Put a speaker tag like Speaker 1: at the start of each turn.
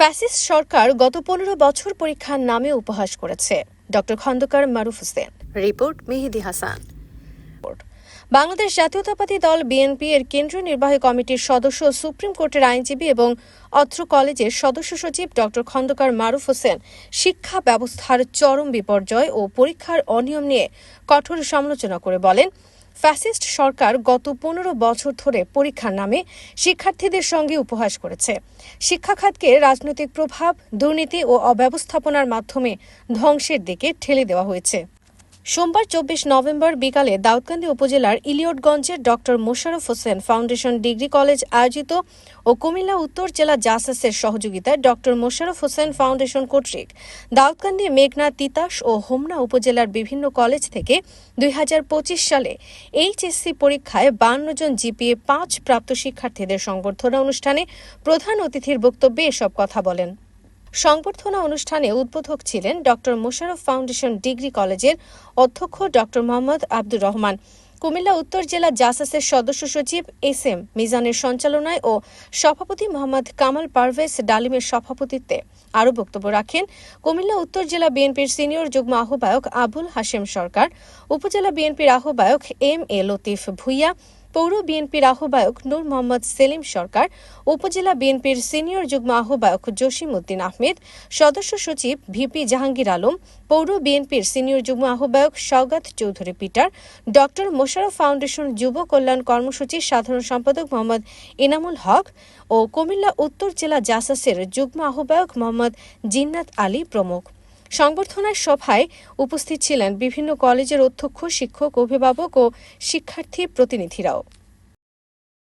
Speaker 1: Fascist সরকার গত পনেরো বছর পরীক্ষার নামে উপহাস করেছে। Doctor Khandakar Maruf Hossain. Report Mehedi Hasan. Bangladesh Jatiyatabadi Dal BNP এর কেন্দ্রীয় নির্বাহী কমিটির সদস্য সুপ্রিম কোর্টের আইনজীবী এবং অত্র কলেজের সদস্য সচিব ডক্টর খন্দকার মারুফ হোসেন শিক্ষা ব্যবস্থার চরম বিপর্যয় ও পরীক্ষার অনিয়ম নিয়ে কঠোর সমালোচনা করে বলেন। ফ্যাসিস্ট সরকার গত পনেরো বছর ধরে পরীক্ষার নামে শিক্ষার্থীদের সঙ্গে উপহাস করেছে। শিক্ষাখাতকে রাজনৈতিক প্রভাব, দুর্নীতি ও অব্যবস্থাপনার মাধ্যমে ধ্বংসের দিকে ঠেলে দেওয়া হয়েছে। সোমবার চব্বিশ নভেম্বর বিকালে দাউদকান্দি উপজেলার ইলিয়টগঞ্জের doctor Mosharraf Hossain foundation degree college আয়োজিত ও কুমিল্লা উত্তর জেলা জাসাসের সহযোগিতায় ডক্টর মোশারফ হোসেন ফাউন্ডেশন কর্তৃক দাউদকান্দি, মেঘনা, তিতাস ও হোমনা উপজেলার বিভিন্ন কলেজ থেকে দুই হাজার পঁচিশ সালে এইচএসসি পরীক্ষায় বান্ন জন জিপিএ পাঁচ প্রাপ্ত শিক্ষার্থীদের সংবর্ধনা অনুষ্ঠানে প্রধান অতিথির বক্তব্যে এসব কথা বলেন। সংবর্ধনা অনুষ্ঠানে উদ্বোধক ছিলেন ডক্টর মোশারফ ফাউন্ডেশন ডিগ্রি কলেজের অধ্যক্ষ ডক্টর মোহাম্মদ আব্দুর রহমান। কুমিল্লা উত্তর জেলা জাসাসের সদস্য সচিব এস এম মিজানের সঞ্চালনায় ও সভাপতি মোহাম্মদ কামাল পারভেজ ডালিমের সভাপতিত্বে আরও বক্তব্য রাখেন কুমিল্লা উত্তর জেলা বিএনপির সিনিয়র যুগ্ম আহ্বায়ক আবুল হাশেম সরকার, উপজেলা বিএনপির আহ্বায়ক এম এ লতিফ ভুইয়া পৌর বিএনপির আহ্বায়ক নূর মোহাম্মদ সেলিম সরকার, উপজেলা বিএনপির সিনিয়র যুগ্ম আহ্বায়ক জসিম উদ্দিন আহমেদ, সদস্য সচিব ভিপি জাহাঙ্গীর আলম, পৌর বিএনপির সিনিয়র যুগ্ম আহ্বায়ক Saogat Chowdhury Peter, doctor Mosharraf foundation যুব কল্যাণ কর্মসূচির সাধারণ সম্পাদক মোহাম্মদ ইনামুল হক ও কুমিল্লা উত্তর জেলা জাসাসের যুগ্ম আহ্বায়ক মোহাম্মদ জিন্নাত আলী প্রমুখ। সংবর্ধনার সভায় উপস্থিত ছিলেন বিভিন্ন কলেজের অধ্যক্ষ শিক্ষক অভিভাবক ও শিক্ষার্থী প্রতিনিধিরাও।